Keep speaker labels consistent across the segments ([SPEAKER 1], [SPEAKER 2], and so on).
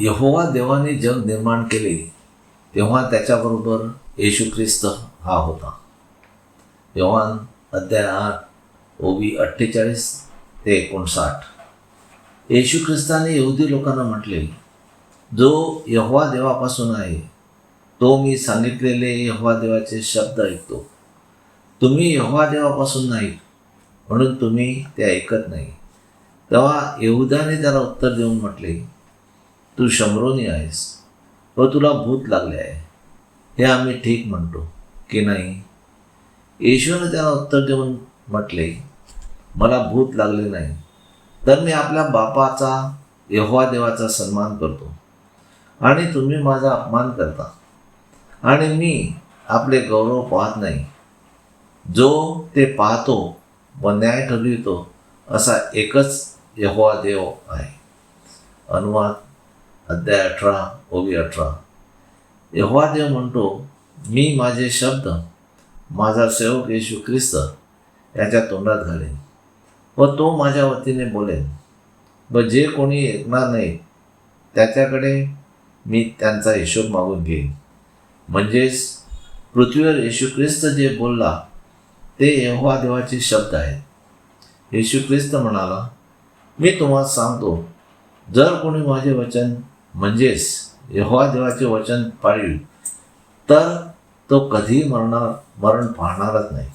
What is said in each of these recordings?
[SPEAKER 1] यहोवा देवाने जग निर्माण केले तेव्हा त्याच्याबरोबर येशू ख्रिस्त हा होता. योहान अध्याय आठ ओबी अठ्ठेचाळीस ते एकोणसाठ. येशू ख्रिस्ताने यहुदी लोकांना म्हटले जो यहोवा देवापासून आहे तो मी सांगितलेले यहोवा देवाचे शब्द ऐकतो. तुम्ही यहोवा देवापासून नाही म्हणून तुम्ही ते ऐकत नाही. तेव्हा यहुदाने त्याला उत्तर देऊन म्हटले तू शंभरोनी आहेस व तुला भूत लागले आहे. हे आम्ही ठीक म्हणतो की नाही? येशूने त्याला उत्तर देऊन म्हटले मला भूत लागले नाही तर मी आपल्या बापाचा यहोवा देवाचा सन्मान करतो. आणि तुम्ही माझा अपमान करता. आणि मी आपले गौरव पाहत नाही. जो ते पाहतो व न्याय ठरवितो असा एकच यहोवा देव आहे. अनुवाद अध्याय अठरा ओवी अठरा. यहोवा देव म्हणतो मी माझे शब्द माझा सेवक येशू ख्रिस्त याच्या तोंडात घालेन व तो माझ्या वतीने बोलेन. व जे कोणी ऐकणार नाही त्याच्याकडे मी त्यांचा हिशोब मागून घेईन. म्हणजेच पृथ्वीवर येशू ख्रिस्त जे बोलला ते यहोवा देवाचे शब्द आहेत. येशू ख्रिस्त म्हणाला मी तुम्हाला सांगतो जर कोणी माझे वचन म्हणजेच यहोवा देवाचे वचन पाळील तर तो कधीही मरणार मरण पाहणारच नाही.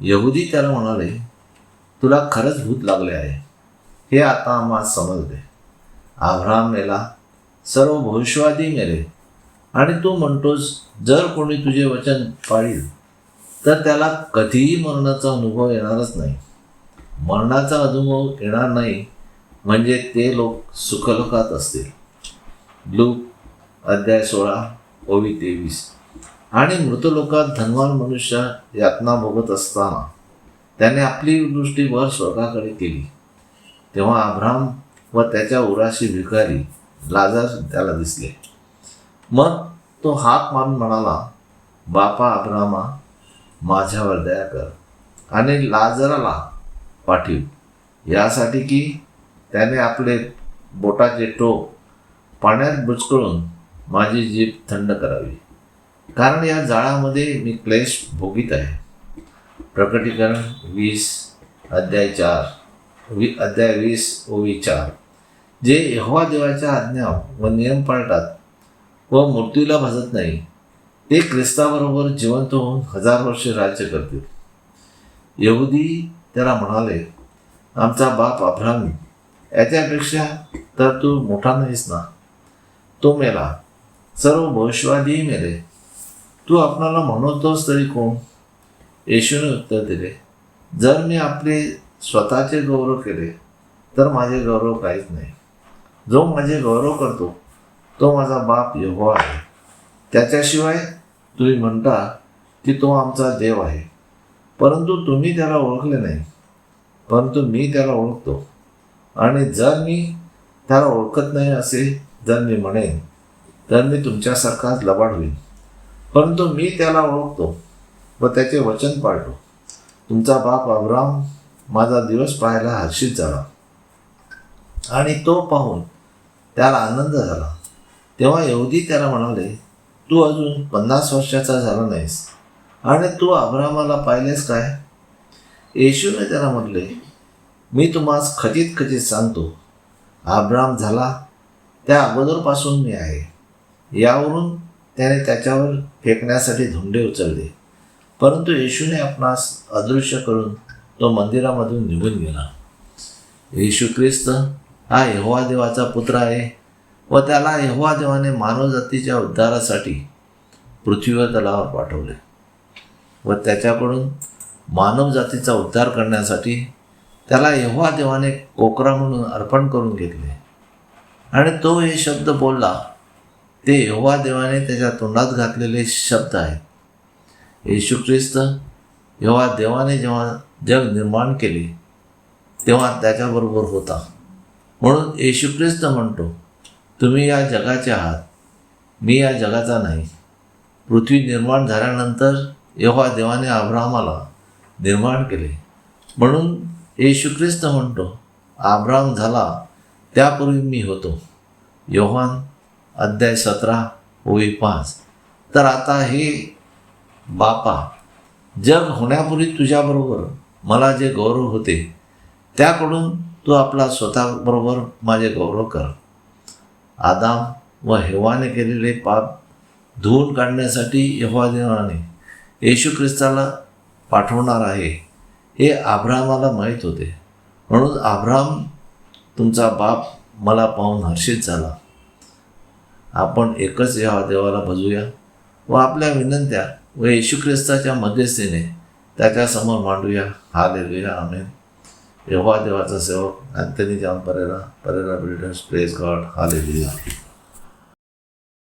[SPEAKER 1] यहुदी त्याला म्हणाले तुला खरंच भूत लागले आहे. हे आता आम्हाला समजले. आभ्राम मेला सर्व भविष्यवादी मेले आणि तू म्हणतोस जर कोणी तुझे वचन पाळील तर त्याला कधीही मरणाचा अनुभव येणारच नाही. मरणाचा अनुभव येणार नाही म्हणजे ते लोक सुखलोकात असतील. लूक अध्याय सोळा ओवी तेवीस. आणि मृतलोकात धनवान मनुष्य यातना भोगत असताना त्याने आपली दृष्टी वर स्वर्गाकडे केली. तेव्हा अब्राम व त्याच्या उराशी भिकारी लाजार त्याला दिसले. मग तो हात मारून म्हणाला बापा अब्रामा माझ्यावर दया कर आणि लाजराला पाठीव. यासाठी की त्याने आपले बोटाचे टोक पाण्यात बुचकळून माझी जीभ थंड करावी. कारण या जाळामध्ये मी क्लेश भोगीत आहे. प्रकटीकरण वीस अध्याय चार वी अध्याय वीस ओवी चार. जे यहोवा देवाच्या आज्ञा व नियम पाळतात व मृत्यूला भाजत नाही ते ख्रिस्ताबरोबर जिवंत होऊन हजार वर्षे राज्य करतील. यहुदी त्याला म्हणाले आमचा बाप अब्राहम याच्यापेक्षा तर तू मोठा नाहीस ना? तो मेला सर्व भविष्यवादीही मेले तू आपणाला म्हणतोस तरी कोण? येशूने उत्तर दिले जर मी आपले स्वतःचे गौरव केले तर माझे गौरव काहीच नाही. जो माझे गौरव करतो तो माझा बाप यहोवा आहे. त्याच्याशिवाय तुम्ही म्हणता की तो आमचा देव आहे. परंतु तुम्ही त्याला ओळखले नाही. परंतु मी त्याला ओळखतो. आणि जर मी त्याला ओळखत नाही असे जर मी म्हणेन तर मी तुमच्यासारखाच लबाड होईल परंतु मी त्याला ओळखतो व त्याचे वचन पाळतो. तुमचा बाप अब्राम माझा दिवस पाहायला हर्षित झाला. आणि तो पाहून त्याला आनंद झाला. तेव्हा एवढी त्याला म्हणाले तू अजून पन्नास वर्षाचा झाला नाहीस. आणि तू अब्रामाला पाहिलेस काय? येशूने त्याला म्हटले मी तुम्हाला खचित खचित सांगतो. आब्राम झाला त्या अगोदरपासून मी आहे. यावरून त्याने त्याच्यावर फेकण्यासाठी धुंडे उचलले. परंतु येशूने आपणास अदृश्य करून तो मंदिरामधून निघून गेला. येशू ख्रिस्त हा यहोवा देवाचा पुत्र आहे व त्याला यहोवा देवाने मानवजातीच्या उद्धारासाठी पृथ्वीवर तलावर पाठवले व त्याच्याकडून मानवजातीचा उद्धार करण्यासाठी त्याला यहोवा देवाने कोकरा म्हणून अर्पण करून घेतले. आणि तो हे शब्द बोलला ते यहोवा देवाने त्याच्या तोंडात घातलेले शब्द आहेत. येशू ख्रिस्त यहोवा देवाने जेव्हा जग निर्माण केले तेव्हा त्याच्याबरोबर होता. म्हणून येशू ख्रिस्त म्हणतो तुम्ही या जगाचे आहात मी या जगाचा नाही. पृथ्वी निर्माण झाल्यानंतर यहोवा देवाने आब्रामाला निर्माण केले. म्हणून येशू ख्रिस्त म्हणतो आब्राम झाला त्यापूर्वी मी होतो. योहान अध्याय सतरा ओळी पाच. तर आता हे बापा जग होण्यापूर्वी तुझ्याबरोबर मला जे गौरव होते त्याकडून तू आपला स्वतःबरोबर माझे गौरव कर. आदाम व हेवाने केलेले पाप धुवून काढण्यासाठी यहोवा देवाने येशू ख्रिस्ताला पाठवणार आहे हे आब्रामाला माहीत होते. म्हणून आब्राम तुमचा बाप मला पाहून हर्षित झाला. आपण एकच या देवाला भजूया व आपल्या विनंत्या व येशू ख्रिस्ताच्या मध्यस्थीने त्याच्यासमोर मांडूया. हा देऊया आम्ही यहोवा देवाचा सेवक Anthony John Pereira Pereira builders praise God. हा देऊया